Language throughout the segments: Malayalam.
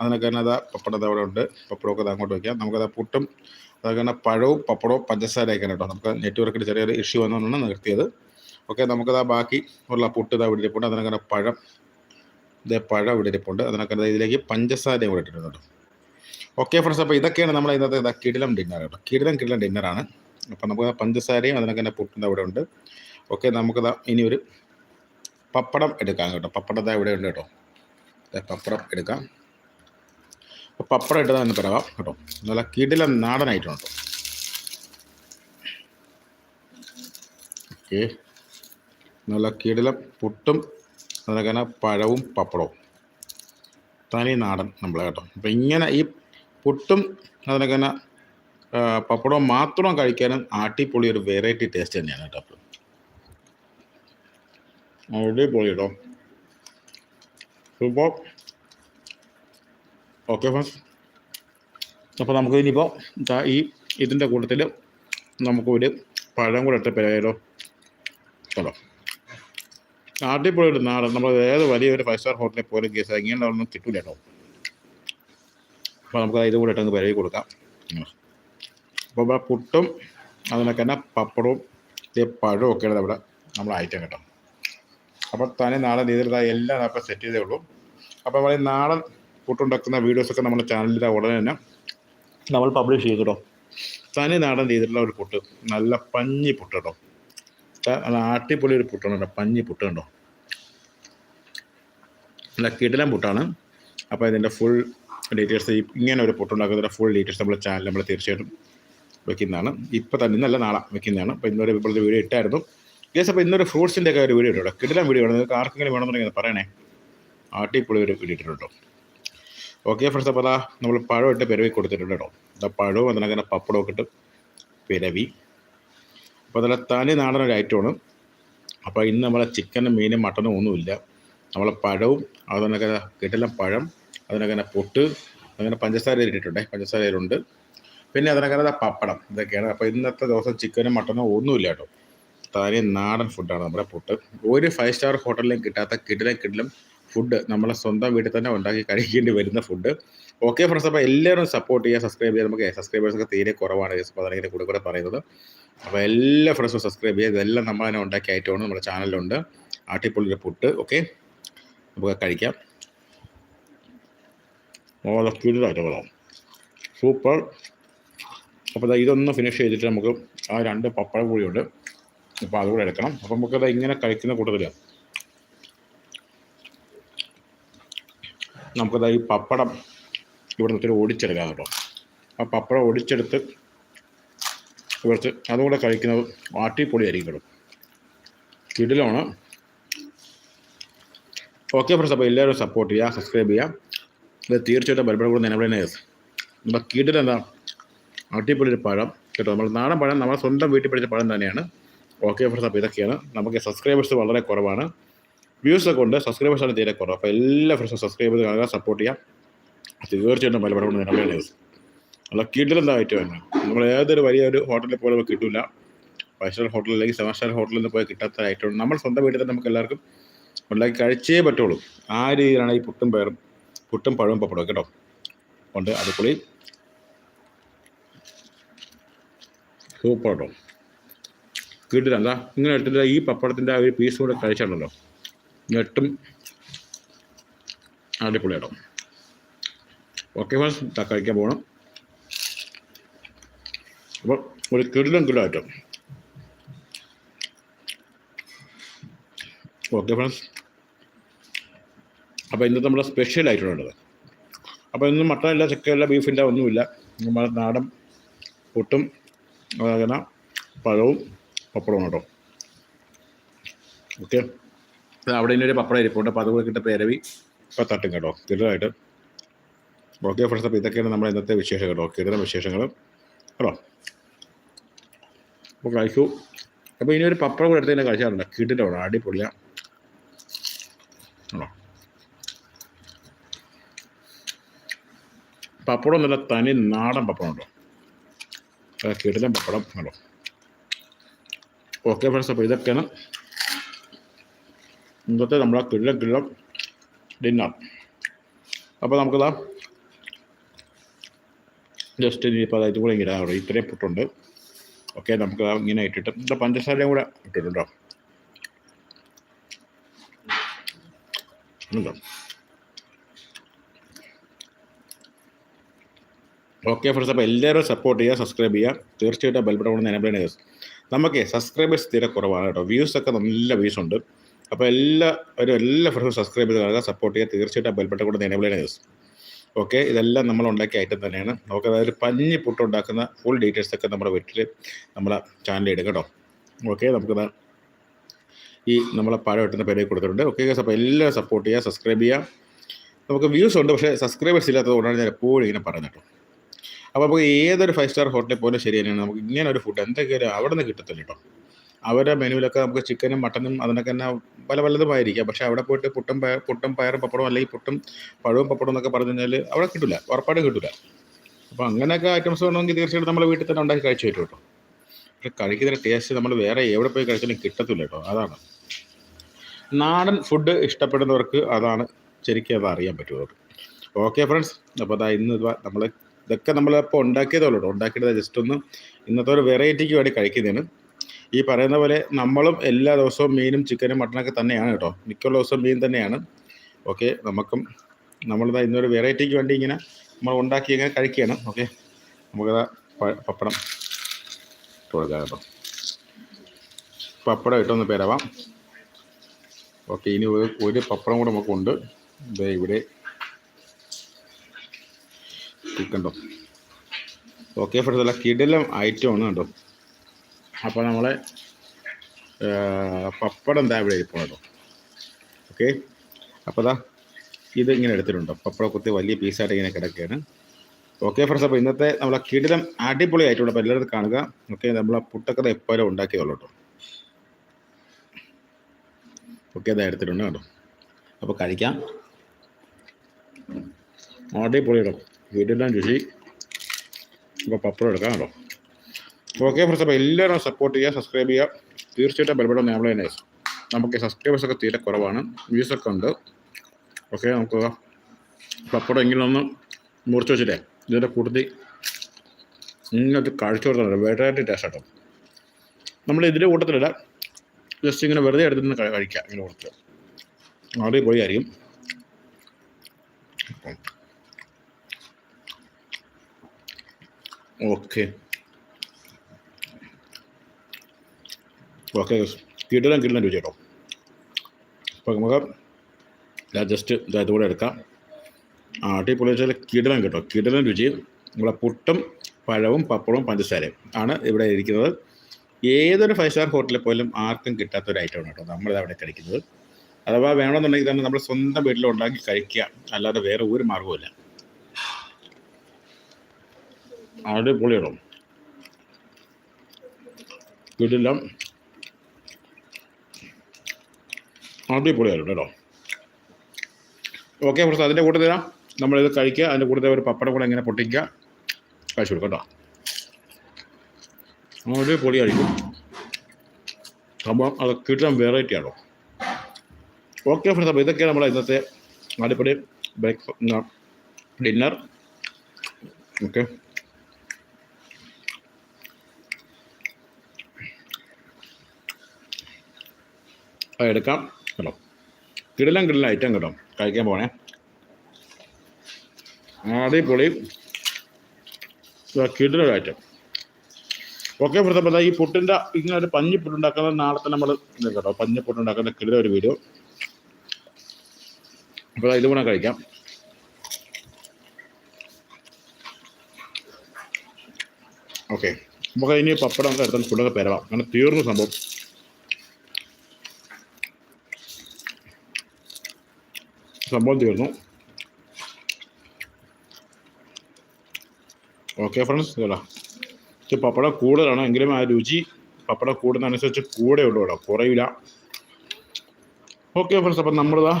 അതിനൊക്കെ തന്നെ അതാ പപ്പടം അവിടെ ഉണ്ട്. പപ്പടമൊക്കെ അത് അങ്ങോട്ട് വയ്ക്കാം നമുക്കത് പുട്ടും അതൊക്കെ തന്നെ പഴവും പപ്പടവും പഞ്ചസാരയൊക്കെയാണ് കേട്ടോ. നമുക്ക് നെറ്റ്വർക്കിൽ ചെറിയൊരു ഇഷ്യൂ വന്നുകൊണ്ടാണ് നിർത്തിയത്. ഓക്കെ നമുക്കത് ബാക്കി ഉള്ള പുട്ട് ഇതാ ഇവിടെ ഇരിപ്പുണ്ട്. അതിനൊക്കെ പഴം ഇതേ പഴം ഇവിടെ ഇരിപ്പുണ്ട്. അതിനൊക്കെ തന്നെ ഇതിലേക്ക് പഞ്ചസാരയും കൂടെ കേട്ടോ. ഓക്കെ ഫ്രണ്ട്സ് അപ്പോൾ ഇതൊക്കെയാണ് നമ്മൾ ഇന്നത്തെ ഇതാ കിടിലം ഡിന്നർ കേട്ടോ. കിടിലം കിടിലം ഡിന്നറാണ് അപ്പോൾ നമുക്ക് പഞ്ചസാരയും അതിനൊക്കെ തന്നെ പുട്ടിന്റെ അവിടെ ഉണ്ട്. ഓക്കെ നമുക്കത് ഇനി ഒരു പപ്പടം എടുക്കാം കേട്ടോ. പപ്പടം ഇവിടെ ഉണ്ട് കേട്ടോ. പപ്പടം എടുക്കാം. പപ്പടം ഇട്ടതാണ് തന്നെ പറയാം കേട്ടോ. നല്ല കിടിലം നാടനായിട്ടുണ്ട്. ഓക്കെ. നല്ല കിടില പുട്ടും അതിനൊക്കെ പഴവും പപ്പടവും. തനി നാടൻ നമ്മൾ കേട്ടോ. അപ്പം ഇങ്ങനെ ഈ പുട്ടും അതിനൊക്കെ പപ്പടവും മാത്രം കഴിക്കാനും ആട്ടിപ്പൊളി ഒരു വെറൈറ്റി ടേസ്റ്റ് തന്നെയാണ് കേട്ടോ അപ്പം അടിപൊളി കേട്ടോ. സൂപ്പർ ഓക്കെ ഫ്രണ്ട്സ് അപ്പോൾ നമുക്ക് ഇനിയിപ്പോൾ ഈ ഇതിന്റെ കൂട്ടത്തിൽ നമുക്കൊരു പഴം കൂടെ ഇട്ട് പേരോ കേട്ടോ. പോയി ഒരു നാടൻ. നമ്മൾ ഏത് വലിയൊരു ഫൈവ് സ്റ്റാർ ഹോട്ടലിൽ പോലും കേസ് ഇങ്ങനെ ഒന്നും കിട്ടില്ല കേട്ടോ. അപ്പോൾ നമുക്ക് ഇത് കൂടെ ഇട്ടങ്ങ് പെരകി കൊടുക്കാം. അപ്പോൾ ഇവിടെ പുട്ടും അതിനൊക്കെ തന്നെ പപ്പടവും ഈ പഴവും ഒക്കെയാണ് ഇവിടെ. നമ്മൾ ഐറ്റം കേട്ടോ. അപ്പോൾ തനി നാടൻ രീതിയിൽ ഇതാ എല്ലാം അപ്പോൾ സെറ്റ് ചെയ്തേ ഉള്ളൂ. അപ്പോൾ നമ്മൾ നാടൻ പുട്ടുണ്ടാക്കുന്ന വീഡിയോസൊക്കെ നമ്മുടെ ചാനലിൽ ഉടനെ തന്നെ നമ്മൾ പബ്ലിഷ് ചെയ്തു കേട്ടോ തനി നാടൻ രീതിയിലുള്ള ഒരു പുട്ട്. നല്ല പഞ്ഞി പുട്ട് കേട്ടോ. ആട്ടിപ്പൊളി ഒരു പുട്ടാണ് കേട്ടോ. പഞ്ഞി പുട്ട് കണ്ടോ? നല്ല കിടിലൻ പുട്ടാണ്. അപ്പോൾ ഇതിന്റെ ഫുൾ ഡീറ്റെയിൽസ് ഇങ്ങനെ ഒരു പുട്ടുണ്ടാക്കുന്നതിന്റെ ഫുൾ ഡീറ്റെയിൽസ് നമ്മുടെ ചാനൽ നമ്മൾ തീർച്ചയായിട്ടും വെക്കുന്നതാണ്. ഇപ്പോൾ തന്നെ ഇന്നല്ല നാളെ വെക്കുന്നതാണ്. അപ്പോൾ ഇന്നൊരു ഇപ്പോഴത്തെ വീഡിയോ ഇട്ടായിരുന്നു. ഗേസ് അപ്പോൾ ഇന്നൊരു ഫ്രൂട്ട്സിന്റെ ഒക്കെ ഒരു വീഡിയോ ഇട്ടോ കിടലം വീഡിയോ ആണ്. നിങ്ങൾക്ക് ആർക്കെങ്കിലും വേണമെന്നുണ്ടെങ്കിൽ പറയണേ. ആട്ടിപ്പൊളി ഒരു വീഡിയോ ഇട്ടിട്ടുണ്ടോ ഓക്കെ ഫ്രണ്ട്സ് അപ്പോൾ അതാ നമ്മൾ പഴം ഇട്ട് പിരവി കൊടുത്തിട്ടുണ്ട് കേട്ടോ. അതാ പഴവും അതിനങ്ങനെ ഒക്കെ ഇട്ട് പിരവി. അപ്പോൾ അതിൽ തനി നാടൻ ഒരു ഐറ്റമാണ് അപ്പോൾ ഇന്ന് നമ്മളെ ചിക്കനും മീനും മട്ടനും ഒന്നുമില്ല. നമ്മളെ പഴവും അതിനൊക്കെ കിട്ടില്ല പഴം അതിനൊക്കെ പൊട്ട് അങ്ങനെ പഞ്ചസാര ഇട്ടിട്ടുണ്ട് പഞ്ചസാര ഇതിലുണ്ട് പിന്നെ അതിനൊക്കെ പപ്പടം ഇതൊക്കെയാണ്. അപ്പോൾ ഇന്നത്തെ ദിവസം ചിക്കനും മട്ടനും ഒന്നുമില്ല കേട്ടോ. തനി നാടൻ ഫുഡാണ് നമ്മുടെ പൊട്ട്. ഒരു ഫൈവ് സ്റ്റാർ ഹോട്ടലിലും കിട്ടാത്ത കിടിലം കിടിലം ഫുഡ് നമ്മളെ സ്വന്തം വീട്ടിൽ തന്നെ ഉണ്ടാക്കി കഴിക്കേണ്ടി വരുന്ന ഫുഡ് ഓക്കെ ഫ്രണ്ട്സ് അപ്പോൾ എല്ലാവരും സപ്പോർട്ട് ചെയ്യുക സബ്സ്ക്രൈബ് ചെയ്യുക. നമുക്ക് സബ്സ്ക്രൈബേഴ്സൊക്കെ തീരെ കുറവാണ്. അതാണ് കൂടെ കൂടെ പറയുന്നത്. അപ്പോൾ എല്ലാ ഫ്രണ്ട്സും സബ്സ്ക്രൈബ് ചെയ്യുക. ഇതെല്ലാം നമ്മൾ തന്നെ ഉണ്ടാക്കി ഐറ്റമാണ് നമ്മുടെ ചാനലിലുണ്ട് ആട്ടിപ്പൊളിയുടെ പുട്ട് ഓക്കെ നമുക്ക് കഴിക്കാം. വളരെ സൂപ്പർ അപ്പോൾ ഇതൊന്ന് ഫിനിഷ് ചെയ്തിട്ട് നമുക്ക് ആ രണ്ട് പപ്പടം കൂടിയുണ്ട് അപ്പോൾ അതുകൂടെ എടുക്കണം. അപ്പോൾ നമുക്കത് ഇങ്ങനെ കഴിക്കുന്ന കൂട്ടത്തിലാണ് നമുക്കത് ഈ പപ്പടം ഇവിടെ നിന്ന് ഓടിച്ചെടുക്കാം കേട്ടോ. ആ പപ്പടം ഒടിച്ചെടുത്ത് ഇവിടുത്തെ അതുകൂടെ കഴിക്കുന്നത് ആട്ടിപ്പൊളിയായിരിക്കും കേട്ടോ. കിടിലാണ്. ഓക്കെ ഫ്രണ്ട്സ് അപ്പോൾ എല്ലാവരും സപ്പോർട്ട് ചെയ്യുക സബ്സ്ക്രൈബ് ചെയ്യുക. ഇത് തീർച്ചയായിട്ടും പരിപാടി കൂടെ നിലവിലെ അപ്പോൾ കിടിലെന്താ അടിപൊളി ഒരു പഴം. കേട്ടോ നമ്മൾ നാടൻ പഴം നമ്മുടെ സ്വന്തം വീട്ടിൽ പഠിച്ച പഴം തന്നെയാണ്. ഓക്കെ ഫ്രണ്ട്സ് അപ്പോൾ ഇതൊക്കെയാണ്. നമുക്ക് സബ്സ്ക്രൈബേഴ്സ് വളരെ കുറവാണ്. വ്യൂസ് ഒക്കെ ഉണ്ട്. സബ്സ്ക്രൈബേഴ്സ് ആണ് തീരെ കുറവ്. അപ്പോൾ എല്ലാ ഫ്രണ്ട്സും സബ്സ്ക്രൈബ് ചെയ്ത് കാണുക സപ്പോർട്ട് ചെയ്യാം. തീർച്ചയായിട്ടും ബലപ്പെടുന്ന നമ്മുടെ ന്യൂസ് നല്ല കിടിലെന്താ ഐറ്റം തന്നെ നമ്മൾ ഏതൊരു വലിയൊരു ഹോട്ടലിൽ പോലും കിട്ടില്ല ഫൈവ് സ്റ്റാർ ഹോട്ടൽ അല്ലെങ്കിൽ സെവൻ സ്റ്റാർ ഹോട്ടലിൽ നിന്ന് പോയി കിട്ടാത്ത ഐറ്റം നമ്മൾ സ്വന്തം വീട്ടിൽ തന്നെ നമുക്ക് എല്ലാവർക്കും ഉണ്ടാക്കി കഴിച്ചേ പറ്റുള്ളൂ. ആ രീതിയിലാണ് ഈ പുട്ടും പയറും പുട്ടും പഴവും പപ്പടവും കേട്ടോ ഉണ്ട്. അടിപൊളി. സൂപ്പർ കേട്ടോ കിട്ടില്ല എന്താ ഇങ്ങനെ ഇട്ടിട്ട് ഈ പപ്പടത്തിന്റെ ആ ഒരു പീസ് കൂടെ കഴിച്ചിട്ടുണ്ടല്ലോ ഞെട്ടും. അടിപൊളി കേട്ടോ. ഓക്കെ ഫ്രണ്ട്സ് കഴിക്കാൻ പോകണം അപ്പോൾ ഒരു കിടിലും കിലോ ആയിട്ട് ഓക്കെ ഫ്രണ്ട്സ് അപ്പോൾ ഇന്നത്തെ നമ്മുടെ സ്പെഷ്യൽ ആയിട്ടുള്ളത് അപ്പോൾ ഇന്ന് ചിക്കൻ ഇല്ല ബീഫില്ല ഒന്നുമില്ല നമ്മുടെ നാടൻ പുട്ടും അങ്ങനെ പഴവും പപ്പടവും കേട്ടോ. ഓക്കെ അവിടെ ഒരു പപ്പടം ഇരിപ്പുണ്ട് അപ്പോൾ അതുകൂടെ കിട്ടുന്ന പേരവി ഇപ്പോൾ തട്ടും കേട്ടോ. തീർച്ചയായിട്ടും ഓക്കെ ഫ്രണ്ട്സ് അപ്പോൾ ഇതൊക്കെയാണ് നമ്മുടെ ഇന്നത്തെ വിശേഷം കേട്ടോ കിടല വിശേഷങ്ങൾ. കേട്ടോ? അപ്പോൾ കഴിച്ചു അപ്പോൾ ഇനി ഒരു പപ്പടം കൂടെ എടുത്ത് തന്നെ കഴിച്ചാറുണ്ട് കിടിലാണ് അടിപൊളിയാണ് ആണോ? പപ്പടം നല്ല തനി നാടൻ പപ്പടം ഉണ്ടോ? കിടിലൻ പപ്പടം ആണോ ഓക്കെ ഫ്രണ്ട്സ് അപ്പോൾ ഇതൊക്കെയാണ്. ഇന്നത്തെ നമ്മളെ കിടിലം കിള്ളം ഡിന്നർ. അപ്പോൾ നമുക്കതാ ജസ്റ്റ് ഇനിയിപ്പോൾ അതായത് കൂടെ ഇങ്ങനെ ഇടാം ഇത്രയും പുട്ടുണ്ട്. ഓക്കെ നമുക്ക് ഇങ്ങനെ ഇട്ടിട്ട് ഇവിടെ പഞ്ചസാരയും കൂടെ ഇട്ടിട്ടുണ്ടോ? ഓക്കെ ഫ്രണ്ട്സ് അപ്പോൾ എല്ലാവരും സപ്പോർട്ട് ചെയ്യുക സബ്സ്ക്രൈബ് ചെയ്യുക. തീർച്ചയായിട്ടും ബെൽബട്ടൺ കൊണ്ട് എനേബിൾ ചെയ്യുക നമുക്ക് സബ്സ്ക്രൈബേഴ്സ് തീരെ കുറവാണ് കേട്ടോ. വ്യൂസ് ഒക്കെ നല്ല വ്യൂസ് ഉണ്ട്. അപ്പോൾ എല്ലാ ഒരു എല്ലാ ഫ്രണ്ട്സും സബ്സ്ക്രൈബ് ചെയ്ത് കാണുക സപ്പോർട്ട് ചെയ്യുക. തീർച്ചയായിട്ടും ബെൽബട്ടൺ കൊണ്ട് എനേബിൾ ന്യൂസ് ഓക്കെ ഇതെല്ലാം നമ്മൾ ഉണ്ടാക്കിയ ഐറ്റം തന്നെയാണ്. നമുക്ക് അതായത് പഞ്ഞി പുട്ട് ഉണ്ടാക്കുന്ന ഫുൾ ഡീറ്റെയിൽസ് ഒക്കെ നമ്മുടെ വീട്ടിൽ നമ്മളെ ചാനലിൽ ഇടും കേട്ടോ. ഓക്കെ നമുക്കത് ഈ നമ്മളെ പഴം ഇട്ടുന്ന പേരെ കൊടുത്തിട്ടുണ്ട്. ഓക്കെ അപ്പോൾ എല്ലാം സപ്പോർട്ട് ചെയ്യുക സബ്സ്ക്രൈബ് ചെയ്യുക. നമുക്ക് വ്യൂസ് ഉണ്ട് പക്ഷേ സബ്സ്ക്രൈബേഴ്സ് ഇല്ലാത്തത് കൊണ്ടാണ് ഞാൻ എപ്പോഴും ഇങ്ങനെ പറയുന്നത് അപ്പോൾ നമുക്ക് ഏതൊരു ഫൈവ് സ്റ്റാർ ഹോട്ടലിൽ പോലും ശരി തന്നെയാണ്. നമുക്ക് ഇങ്ങനെ ഒരു ഫുഡ് എന്തൊക്കെയാണ് അവിടെ നിന്ന് കിട്ടത്തില്ല കേട്ടോ. അവരുടെ മെനുവിലൊക്കെ നമുക്ക് ചിക്കനും മട്ടനും അതിനൊക്കെ തന്നെ പല പലതുമായിരിക്കാം. പക്ഷേ അവിടെ പോയിട്ട് പുട്ടും പുട്ടും പയറും പപ്പടവും അല്ലെങ്കിൽ പുട്ടും പഴവും പപ്പടവും എന്നൊക്കെ പറഞ്ഞു കഴിഞ്ഞാൽ അവിടെ കിട്ടില്ല ഉറപ്പായിട്ടും കിട്ടില്ല അപ്പോൾ അങ്ങനെയൊക്കെ ഐറ്റംസ് വേണമെങ്കിൽ തീർച്ചയായിട്ടും നമ്മൾ വീട്ടിൽ തന്നെ ഉണ്ടാക്കി കഴിച്ചു പറ്റും കേട്ടോ. പക്ഷേ കഴിക്കുന്ന ടേസ്റ്റ് നമ്മൾ വേറെ എവിടെ പോയി കഴിച്ചാലും കിട്ടത്തില്ല കേട്ടോ. അതാണ്. നാടൻ ഫുഡ് ഇഷ്ടപ്പെടുന്നവർക്ക് അതാണ് ശരിക്കും അത് അറിയാൻ പറ്റുള്ളൂ ഓക്കെ ഫ്രണ്ട്സ് അപ്പോൾ അതാ ഇന്ന് നമ്മൾ ഇതൊക്കെ നമ്മളിപ്പോൾ ഉണ്ടാക്കിയതേ ഉള്ളൂ ഉണ്ടാക്കിയത് ജസ്റ്റ് ഒന്ന് ഇന്നത്തെ ഒരു വെറൈറ്റിക്ക് വേണ്ടി കഴിക്കുന്നതാണ്. ഈ പറയുന്ന പോലെ നമ്മളും എല്ലാ ദിവസവും മീനും ചിക്കനും മട്ടനൊക്കെ തന്നെയാണ് കേട്ടോ. മിക്കുള്ള ദിവസവും മീൻ തന്നെയാണ്. ഓക്കെ നമുക്കും നമ്മളിതാ ഇന്നൊരു വെറൈറ്റിക്ക് വേണ്ടി ഇങ്ങനെ നമ്മൾ ഉണ്ടാക്കി ഇങ്ങനെ കഴിക്കുകയാണ്. ഓക്കെ നമുക്കതാ പപ്പടം കൊടുക്കാം കേട്ടോ. പപ്പടം ഇട്ടൊന്ന് പേരവാം. ഓക്കെ ഇനി ഒരു പപ്പടം കൂടെ നമുക്കുണ്ട്. ദേ ഇവിടെ ചിക്കണ്ടോ ഓക്കെ ഫ്രണ്ട്സ് അല്ല കിടലം ഐറ്റം ആണ് കേട്ടോ. അപ്പോൾ നമ്മൾ പപ്പടം എന്താ ഇവിടെ ഇരിപ്പോ കേട്ടോ. ഓക്കെ? അപ്പോൾ അതാ ഇത് ഇങ്ങനെ എടുത്തിട്ടുണ്ടോ. പപ്പടം കുത്തി വലിയ പീസായിട്ട് ഇങ്ങനെ കിടക്കുകയാണ്. ഓക്കെ ഫ്രണ്ട്സ് അപ്പോൾ ഇന്നത്തെ നമ്മളെ കിടിലം അടിപൊളിയായിട്ടുണ്ട്. അപ്പോൾ എല്ലാവരും കാണുക. ഓക്കെ നമ്മളെ പുട്ടക്കഥ എപ്പോഴും ഉണ്ടാക്കിയതുള്ളൂ കേട്ടോ. ഓക്കെ അതാ എടുത്തിട്ടുണ്ട് കേട്ടോ. അപ്പോൾ കഴിക്കാം. അടിപൊളിയിടും വീടെല്ലാം രുചി. അപ്പോൾ പപ്പടം എടുക്കാം കേട്ടോ. ഓക്കെ ഫ്രണ്ട്സ് അപ്പോൾ എല്ലാവരും സപ്പോർട്ട് ചെയ്യുക സബ്സ്ക്രൈബ് ചെയ്യുക. തീർച്ചയായിട്ടും ബലപ്പെടും നമ്മളെ തന്നെ നമുക്ക് സബ്സ്ക്രൈബേഴ്സ് ഒക്കെ തീരെ കുറവാണ്. വ്യൂസ് ഒക്കെ ഉണ്ട്. ഓക്കെ നമുക്ക് പപ്പടം എങ്കിലും ഒന്ന് മുറിച്ച് വെച്ചിട്ടേ ഇതിന്റെ കൂട്ടത്തിൽ ഇങ്ങനത്തെ കാഴ്ച കൊടുക്കുന്നുണ്ട് വെറൈറ്റി ടേസ്റ്റ് ആട്ടോ. നമ്മൾ ഇതിന്റെ കൂട്ടത്തിലില്ല ജസ്റ്റ് ഇങ്ങനെ വെറുതെ എടുത്തു നിന്ന് കഴിക്കുക ഇങ്ങനെ കൊടുത്ത് അടിപൊളിയായിരിക്കും. ഓക്കെ ഓക്കെ കിടിലം കിട്ടുന്ന രുചി കേട്ടോ അപ്പോൾ നമുക്ക് ജസ്റ്റ് ഇതായത് കൂടെ എടുക്കാം. അടിപൊളി വെച്ചാൽ കിടിലം കേട്ടോ. കിടിലം രുചി നമ്മളെ പുട്ടും പഴവും പപ്പടവും പഞ്ചസാരയും ആണ് ഇവിടെ ഇരിക്കുന്നത്. ഏതൊരു ഫൈവ് സ്റ്റാർ ഹോട്ടലിൽ പോലും ആർക്കും കിട്ടാത്ത ഒരു ഐറ്റമാണ് കേട്ടോ. നമ്മളിത് അവിടെ കഴിക്കുന്നത്. അഥവാ വേണമെന്നുണ്ടെങ്കിൽ തന്നെ നമ്മൾ സ്വന്തം വീട്ടിൽ ഉണ്ടാക്കി കഴിക്കുക. അല്ലാതെ വേറെ ഒരു മാർഗവുമില്ല അടിപൊളിയാണോ കിടിലം അടിപൊളിയായിരുന്നു കേട്ടോ. ഓക്കെ ഫ്രണ്ട്സ് അതിന്റെ കൂട്ടത്തിൽ നമ്മളിത് കഴിക്കുക. അതിന്റെ കൂടെ ഒരു പപ്പടം കൂടെ ഇങ്ങനെ പൊട്ടിക്കുക. കഴിച്ചു കൊടുക്കാം കേട്ടോ. അടിപൊളിയായിരിക്കും. സംഭവം അത് കിട്ടാൻ വെറൈറ്റി ആണോ? ഓക്കെ ഫ്രണ്ട്സ് അപ്പോൾ ഇതൊക്കെയാണ് നമ്മളെ ഇന്നത്തെ അടിപൊളി ബ്രേക്ക് ഡിന്നർ ഓക്കെ എടുക്കാം. കേട്ടോ കിടിലം കിടിലം ഐറ്റം കേട്ടോ. കഴിക്കാൻ പോണേ. അടിപൊളി. കിടിലൊരു ഐറ്റം ഓക്കെ പ്രഥമത ഈ പുട്ടിന്റെ ഇങ്ങനെ ഒരു പഞ്ഞി നാളത്തെ നമ്മൾ കേട്ടോ പഞ്ഞി കിടല കിടില ഒരു വീഡിയോ അപ്പോൾ ഇത് കൂടെ കഴിക്കാം. ഓക്കെ നമുക്ക് ഇനി പപ്പടം ഒക്കെ എടുത്താൽ ഫുഡൊക്കെ പെരവാം. അങ്ങനെ തീർന്നു സംഭവം. സംഭവം തീർന്നു ഓക്കെ ഫ്രണ്ട്സ് ഇതാ. ഇത് പപ്പടം കൂടുതലാണ്. എങ്കിലും ആ രുചി പപ്പടം കൂടുന്നതനുസരിച്ച് കൂടെ ഉള്ളൂ കേട്ടോ. കുറയില്ല. ഓക്കെ ഫ്രണ്ട്സ് അപ്പം നമ്മളിതാ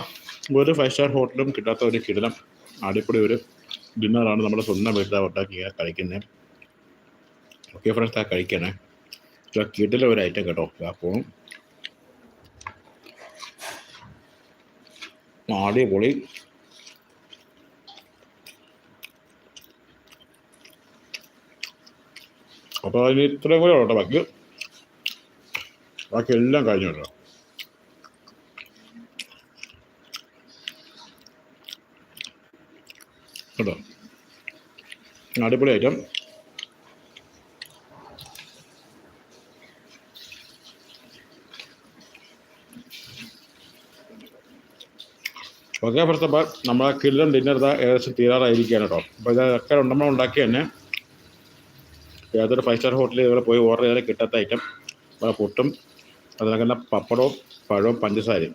ഒരു ഫൈവ് സ്റ്റാർ ഹോട്ടലും കിട്ടാത്ത ഒരു കിടലം അടിപൊളി ഒരു ഡിന്നറാണ് നമ്മുടെ സ്വന്തം വീട്ടിൽ ഉണ്ടാക്കി കഴിക്കുന്നത് ഓക്കെ ഫ്രണ്ട്സ് ആ കഴിക്കണേ. കിടില ഒരു ഐറ്റം കേട്ടോ. ആ പോണും. അടിപൊളി. അപ്പോൾ അതിന് ഇത്രയും കൂടെ ഉള്ളട്ടെ ബാക്കി. ബാക്കി എല്ലാം കഴിഞ്ഞു കേട്ടോ. കേട്ടോ? അടിപൊളി ഐറ്റം ഓക്കെ അപ്പോൾ നമ്മളെ കില്ലൻ ഡിന്നർ ഇതാ ഏകദേശം തീരാറായിരിക്കുകയാണ് കേട്ടോ. അപ്പോൾ ഇതൊക്കെ നമ്മൾ ഉണ്ടാക്കി തന്നെ ഏതൊരു ഫൈവ് സ്റ്റാർ ഹോട്ടലിൽ ഇതുപോലെ പോയി ഓർഡർ ചെയ്താൽ കിട്ടാത്ത ഐറ്റം അപ്പോൾ പുട്ടും അതിനൊക്കെ തന്നെ പപ്പടവും പഴവും പഞ്ചസാരയും.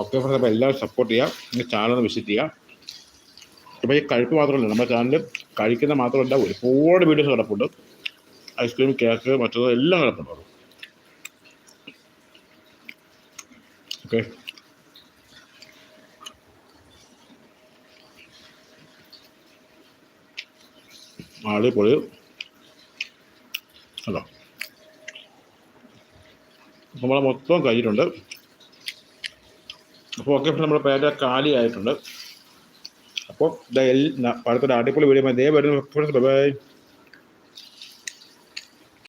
ഓക്കെ ഫ്രണ്ട്സ് അപ്പോൾ എല്ലാവരും സപ്പോർട്ട് ചെയ്യുക ചാനൽ ഒന്ന് വിസിറ്റ് ചെയ്യുക ഇപ്പോൾ ഈ കഴിപ്പ് മാത്രമല്ല നമ്മുടെ ചാനലിൽ കഴിക്കുന്ന മാത്രമല്ല ഒരുപാട് വീഡിയോസ് കിടപ്പുണ്ട്. ഐസ്ക്രീം കേക്ക് മറ്റത് എല്ലാം കിടപ്പുണ്ടാവും ഓക്കെ അടിപൊളി. അല്ലോ നമ്മളെ മൊത്തം കഴിഞ്ഞിട്ടുണ്ട്. അപ്പോൾ ഓക്കെ നമ്മുടെ പേര് കാലി ആയിട്ടുണ്ട് അപ്പോൾ അടുത്തൊരു അടിപൊളി വീഡിയോ ഇതേ വരുന്ന ബൈ